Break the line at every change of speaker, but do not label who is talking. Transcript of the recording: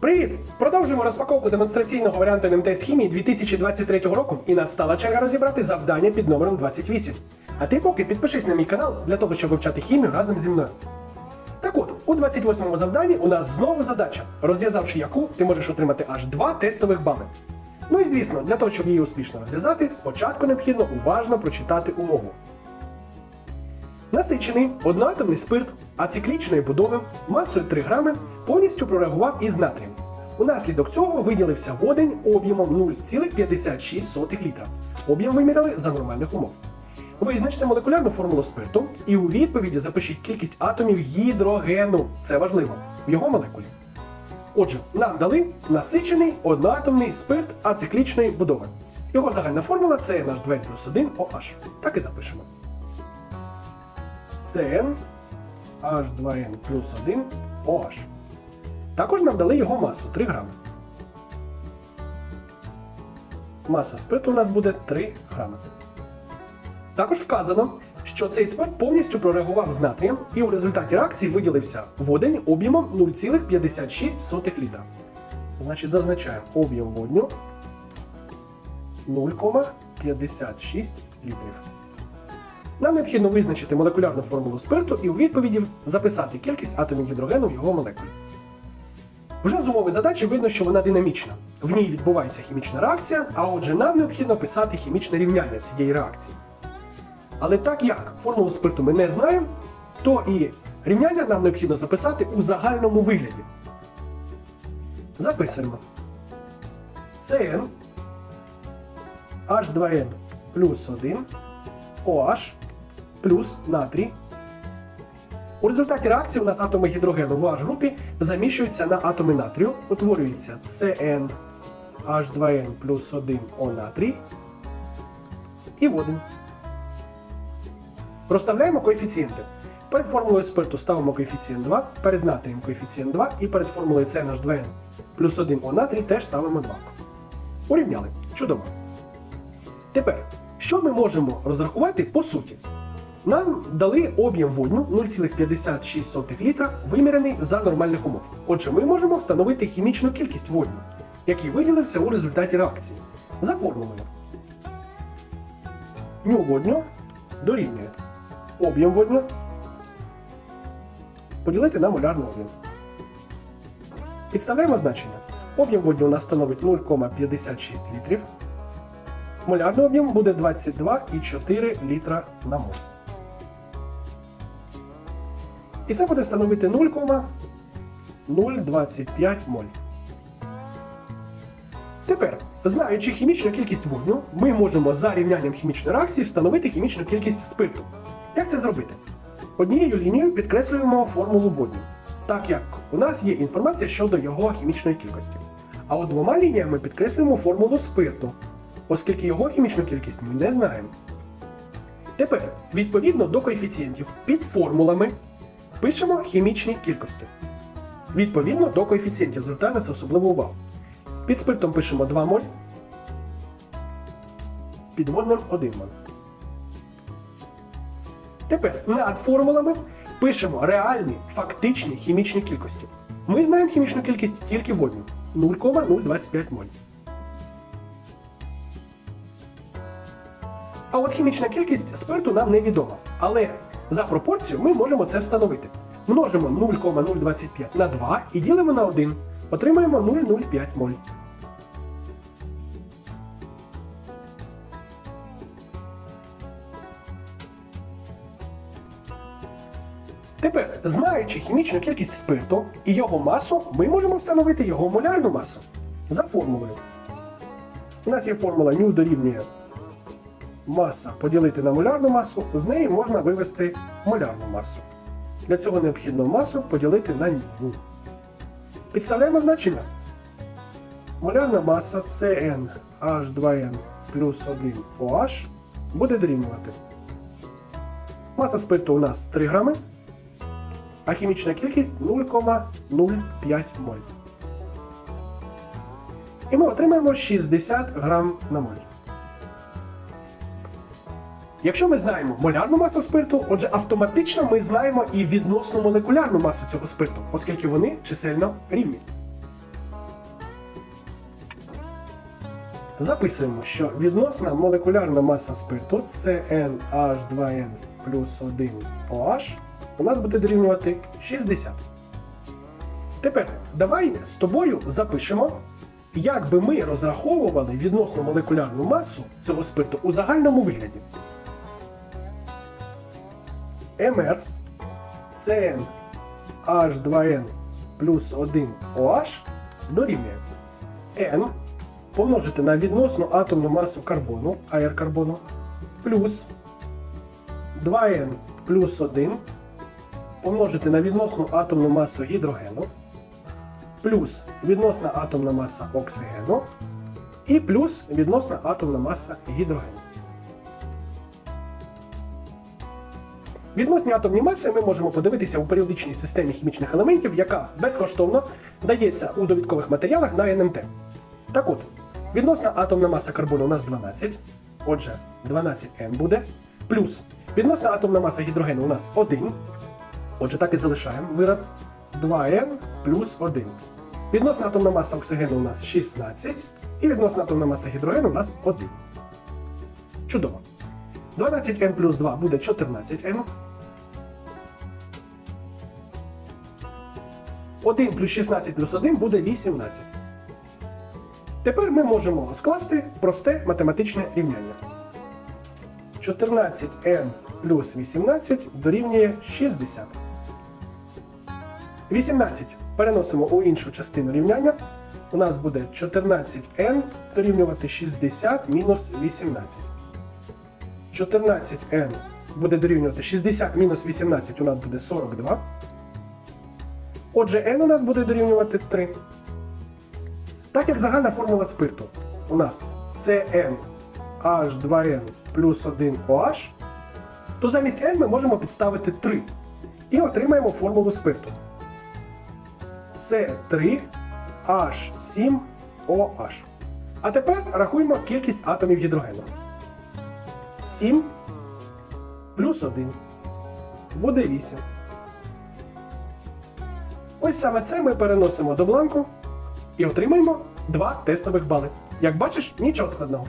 Привіт! Продовжуємо розпаковку демонстраційного варіанту НМТ хімії 2023 року і настала черга розібрати завдання під номером 28. А ти поки підпишись на мій канал для того, щоб вивчати хімію разом зі мною. Так от, у 28-му завданні у нас знову задача, розв'язавши яку ти можеш отримати аж два тестових бали. Ну і звісно, для того, щоб її успішно розв'язати, спочатку необхідно уважно прочитати умову. Насичений одноатомний спирт ациклічної будови масою 3 грами повністю прореагував із натрієм. Унаслідок цього виділився водень об'ємом 0,56 літра. Об'єм виміряли за нормальних умов. Визначте молекулярну формулу спирту і у відповіді запишіть кількість атомів гідрогену. Це важливо в його молекулі. Отже, нам дали насичений одноатомний спирт ациклічної будови. Його загальна формула це наш 2 плюс 1 OH. Так і запишемо. CN H2N плюс 1 OH. Також нам дали його масу 3 грами. Маса спирту у нас буде 3 грами. Також вказано, що цей спирт повністю прореагував з натрієм і у результаті реакції виділився водень об'ємом 0,56 літра. Значить, зазначаємо об'єм водню 0,56 літрів. Нам необхідно визначити молекулярну формулу спирту і у відповіді записати кількість атомів гідрогену в його молекулі. Вже з умови задачі видно, що вона динамічна. В ній відбувається хімічна реакція, а отже, нам необхідно писати хімічне рівняння цієї реакції. Але так як формулу спирту ми не знаємо, то і рівняння нам необхідно записати у загальному вигляді. Записуємо. CN H2N плюс 1 OH плюс натрій. У результаті реакції у нас атоми гідрогену в OH групі заміщуються на атоми натрію, утворюється CN H2N плюс 1 О натрій і водень. Розставляємо коефіцієнти. Перед формулою спирту ставимо коефіцієнт 2, перед натрієм коефіцієнт 2 і перед формулою CNH2N плюс 1 О натрій теж ставимо 2. Урівняли. Чудово. Тепер, що ми можемо розрахувати по суті? Нам дали об'єм водню 0,56 літра, вимірений за нормальних умов. Отже, ми можемо встановити хімічну кількість водню, який виділився у результаті реакції. За формулою. Ню водню дорівнює об'єм водню поділити на молярний об'єм. Підставляємо значення. Об'єм водню у нас становить 0,56 літрів. Молярний об'єм буде 22,4 літра на моль. І це буде становити 0,025 моль. Тепер, знаючи хімічну кількість водню, ми можемо за рівнянням хімічної реакції встановити хімічну кількість спирту. Як це зробити? Однією лінією підкреслюємо формулу водню, так як у нас є інформація щодо його хімічної кількості. А от двома лініями підкреслюємо формулу спирту, оскільки його хімічну кількість ми не знаємо. Тепер, відповідно до коефіцієнтів під формулами, пишемо хімічні кількості. Відповідно до коефіцієнтів звертаю на особливу увагу. Під спиртом пишемо 2 моль, під водним 1 моль. Тепер над формулами пишемо реальні фактичні хімічні кількості. Ми знаємо хімічну кількість тільки водню 0,025 моль. А от хімічна кількість спирту нам невідома. Але за пропорцію ми можемо це встановити. Множимо 0,025 на 2 і ділимо на 1. Отримаємо 0,05 моль. Тепер, знаючи хімічну кількість спирту і його масу, ми можемо встановити його молярну масу за формулою. У нас є формула μ дорівнює маса поділити на молярну масу, з неї можна вивести молярну масу. Для цього необхідно масу поділити на ню. Підставляємо значення. Молярна маса CnH2n плюс 1 OH буде дорівнювати. Маса спирту у нас 3 грами, а хімічна кількість 0,05 моль. І ми отримаємо 60 грам на моль. Якщо ми знаємо молярну масу спирту, отже, автоматично ми знаємо і відносну молекулярну масу цього спирту, оскільки вони чисельно рівні. Записуємо, що відносна молекулярна маса спирту CnH2n плюс 1 OH у нас буде дорівнювати 60. Тепер давай з тобою запишемо, як би ми розраховували відносну молекулярну масу цього спирту у загальному вигляді. МР CN H2N плюс 1 OH дорівнює N помножити на відносну атомну масу карбону, АР карбону, плюс 2N плюс 1 помножити на відносну атомну масу гідрогену, плюс відносна атомна маса оксигену і плюс відносна атомна маса гідрогену. Відносні атомні маси ми можемо подивитися у періодичній системі хімічних елементів, яка безкоштовно дається у довідкових матеріалах на НМТ. Так от, відносна атомна маса карбону у нас 12, отже, 12N буде, плюс відносна атомна маса гідрогену у нас 1, отже, так і залишаємо вираз 2N плюс 1. Відносна атомна маса оксигену у нас 16, і відносна атомна маса гідрогену у нас 1. Чудово. 12n плюс 2 буде 14n. 1 плюс 16 плюс 1 буде 18. Тепер ми можемо скласти просте математичне рівняння. 14n плюс 18 дорівнює 60. 18 переносимо у іншу частину рівняння. У нас буде 14n дорівнювати 60 мінус 18. 14n буде дорівнювати 60 мінус 18 у нас буде 42. Отже, n у нас буде дорівнювати 3. Так як загальна формула спирту у нас CN H2N плюс 1 OH, то замість n ми можемо підставити 3 і отримаємо формулу спирту. C3H7OH. А тепер рахуємо кількість атомів гідрогену. 7 плюс 1 буде 8. Ось саме це ми переносимо до бланку і отримаємо два тестових бали. Як бачиш, нічого складного.